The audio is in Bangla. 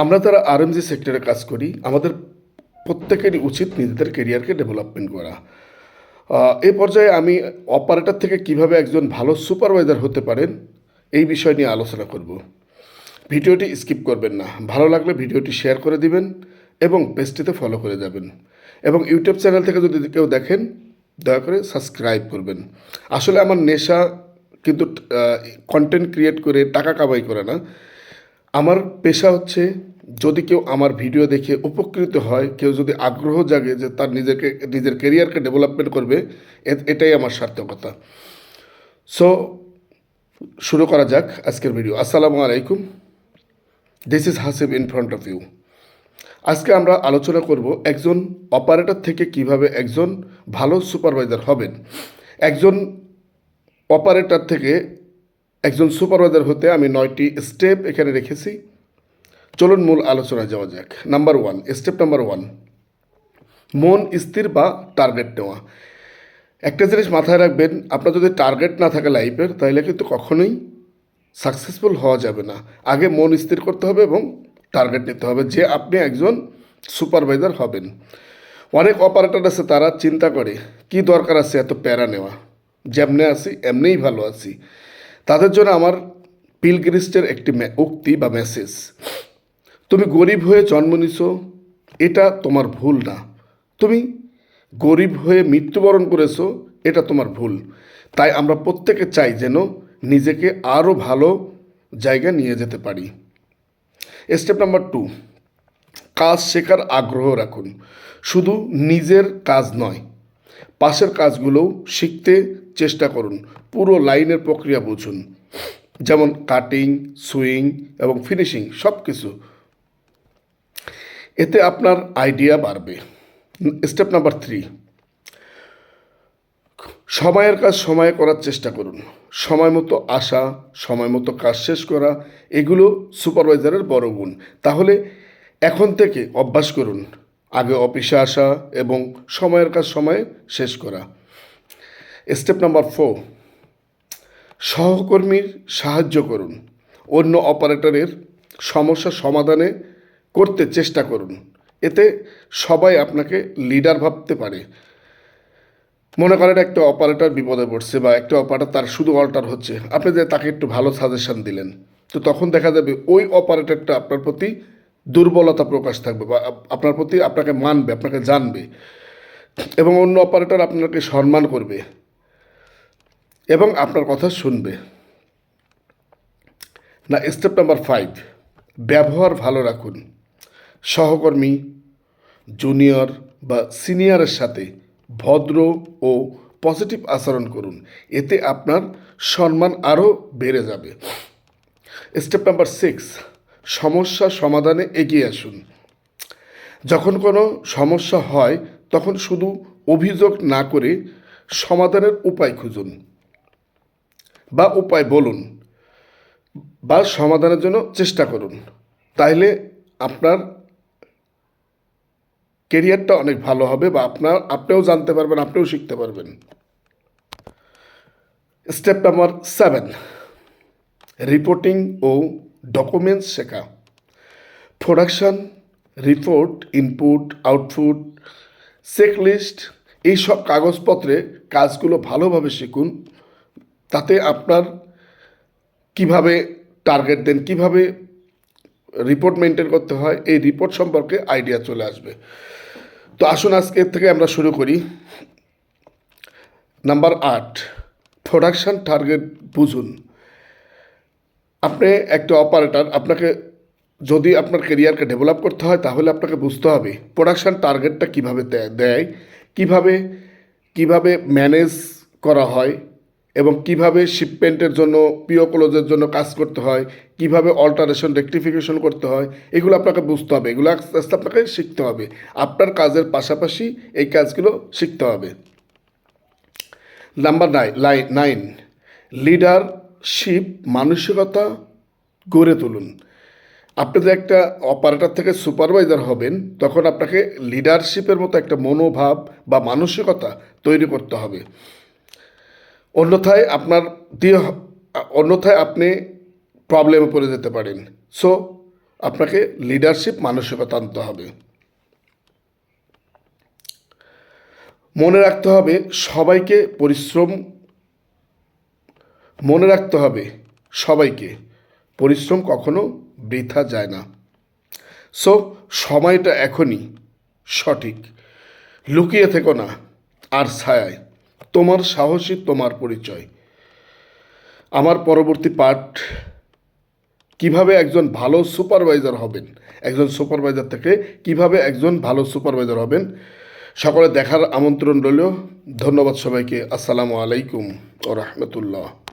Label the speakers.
Speaker 1: আমরা যারা আরএমজি সেক্টরে কাজ করি। আমাদের প্রত্যেকেরই উচিত নিজেদের কেরিয়ারকে ডেভেলপমেন্ট করা। এ পর্যায়ে আমি অপারেটর থেকে কীভাবে একজন ভালো সুপারভাইজার হতে পারেন, এই বিষয় নিয়ে আলোচনা করব। ভিডিওটি স্কিপ করবেন না। ভালো লাগলে ভিডিওটি শেয়ার করে দিবেন এবং পেজটিতে ফলো করে যাবেন। এবং ইউটিউব চ্যানেল থেকে যদি কেউ দেখেন, দয়া করে সাবস্ক্রাইব করবেন। আসলে আমার নেশা কিন্তু কন্টেন্ট ক্রিয়েট করে টাকা কামাই করে না। আমার পেশা হচ্ছে যদি কেউ আমার ভিডিও দেখে উপকৃত হয়, কেউ যদি আগ্রহ জাগে যে তার নিজেকে, নিজের কেরিয়ারকে ডেভেলপমেন্ট করবে এটাই আমার সার্থকতা। সো শুরু করা যাক আজকের ভিডিও আসসালামু আলাইকুম। This is Hasib in front of you আজকে আমরা আলোচনা করব একজন অপারেটর থেকে কীভাবে একজন ভালো সুপারভাইজার হবেন। একজন অপারেটর থেকে একজন সুপারভাইজার হতে আমি নয়টি স্টেপ এখানে রেখেছি। চলুন মূল আলোচনায় যাওয়া যাক। Number one, step number one. মন স্থির বা টার্গেট নেওয়া। একটা জিনিস মাথায় রাখবেন, আপনার যদি টার্গেট না থাকে লাইফের, তাহলে কিন্তু কখনোই সাকসেসফুল হওয়া যাবে না। আগে মন স্থির করতে হবে এবং টার্গেট নিতে হবে যে আপনি একজন সুপারভাইজার হবেন। অনেক অপারেটর আছে, তারা চিন্তা করে, কি দরকার আছে এত প্যারা নেওয়া? যেমনে আছি, এমনিই ভালো আছি। তাদের জন্য আমার পিলগ্রিস্টের একটি উক্তি বা মেসেজ তুমি গরিব হয়ে জন্ম নিছো, এটা তোমার ভুল না। তুমি গরিব হয়ে মৃত্যুবরণ করেছ, এটা তোমার ভুল। তাই আমরা প্রত্যেকে চাই যেন নিজেকে আরও ভালো জায়গা নিয়ে যেতে পারি। স্টেপ নাম্বার টু কাজ শেখার আগ্রহ রাখুন। শুধু নিজের কাজ নয়, পাশের কাজগুলোও শিখতে চেষ্টা করুন। পুরো লাইনের প্রক্রিয়া বুঝুন। যেমন কাটিং, সুইং এবং ফিনিশিং সব কিছু এতে আপনার আইডিয়া বাড়বে। Step number three. সময়ের কাজ সময়ে করার চেষ্টা করুন। সময় মতো আসা, সময় মতো কাজ শেষ করা, এগুলো সুপারভাইজারের বড় গুণ। তাহলে এখন থেকে অভ্যাস করুন। আগে অফিসে আসা এবং সময়ের কাজ সময়ে শেষ করা। স্টেপ নাম্বার ফোর, সহকর্মীর সাহায্য করুন। অন্য অপারেটরের সমস্যা সমাধানে করতে চেষ্টা করুন। এতে সবাই আপনাকে লিডার ভাবতে পারে। মনে করেন একটা অপারেটর বিপদে পড়ছে বা একটা অপারেটর তার শুধু অল্টার হচ্ছে। আপনি যে তাকে একটু ভালো সাজেশন দিলেন, তো তখন দেখা যাবে ওই অপারেটরটা আপনার প্রতি দুর্বলতা প্রকাশ থাকবে বা আপনার প্রতি আপনাকে মানবে, আপনাকে জানবে। এবং অন্য অপারেটর আপনাকে সম্মান করবে। এবং আপনার কথা শুনবে। না স্টেপ নাম্বার ফাইভ ব্যবহার ভালো রাখুন। সহকর্মী জুনিয়র বা সিনিয়রের সাথে ভদ্র ও পজিটিভ আচরণ করুন। এতে আপনার সম্মান আরও বেড়ে যাবে। স্টেপ নাম্বার সিক্স সমস্যা সমাধানে এগিয়ে আসুন। যখন কোনো সমস্যা হয়, তখন শুধু অভিযোগ না করে সমাধানের উপায় খুঁজুন। বা উপায় বলুন বা সমাধানের জন্য চেষ্টা করুন। তাইলে আপনার কেরিয়ারটা অনেক ভালো হবে বা আপনার, আপনিও জানতে পারবেন, আপনিও শিখতে পারবেন। স্টেপ নাম্বার সেভেন রিপোর্টিং ও ডকুমেন্টস শেখা। Production report input output checklist এইসব কাগজপত্রে কাজগুলো ভালোভাবে শিখুন। তাতে আপনার কীভাবে টার্গেট দেন, কীভাবে রিপোর্ট মেনটেন করতে হয়, এই রিপোর্ট সম্পর্কে আইডিয়া চলে আসবে। তো আসুন আজকে থেকে আমরা শুরু করি। নাম্বার আট প্রোডাকশান টার্গেট বুঝুন। আপনি একটা অপারেটর আপনাকে যদি আপনার কেরিয়ারকে ডেভেলপ করতে হয়, তাহলে আপনাকে বুঝতে হবে প্রোডাকশান টার্গেটটা কীভাবে দেয়, কীভাবে কীভাবে ম্যানেজ করা হয় এবং কীভাবে শিপমেন্টের জন্য পিও ক্লোজের জন্য কাজ করতে হয়, কীভাবে অল্টারেশন রেকটিফিকেশন করতে হয়, এগুলো আপনাকে বুঝতে হবে। এগুলো আস্তে আস্তে আপনাকে শিখতে হবে। আপনার কাজের পাশাপাশি এই কাজগুলো শিখতে হবে। নাম্বার নাইন লাই নাইন লিডারশিপ মানসিকতা গড়ে তুলুন। আপনি যে একটা অপারেটর থেকে সুপারভাইজার হবেন, তখন আপনাকে লিডারশিপের মতো একটা মনোভাব বা মানসিকতা তৈরি করতে হবে। অন্যথায় আপনার দিয়ে অন্যথায় আপনি প্রবলেমে পড়ে যেতে পারেন। সো আপনাকে লিডারশিপ মানসিকতা আনতে হবে। মনে রাখতে হবে, সবাইকে পরিশ্রম, মনে রাখতে হবে সবাইকে, পরিশ্রম কখনো বৃথা যায় না। সো সময়টা এখনই সঠিক। লুকিয়ে থেকো না, আর ছায়ায়। তোমার সাহসী, তোমার পরিচয়। আমার পরবর্তী পাঠ, কীভাবে একজন ভালো সুপারভাইজার হবেন? একজন সুপারভাইজার থেকে কীভাবে একজন ভালো সুপারভাইজার হবেন? সকলে দেখার আমন্ত্রণ রইল। ধন্যবাদ সবাইকে। আসসালামু আলাইকুম ও রহমতুল্লাহ।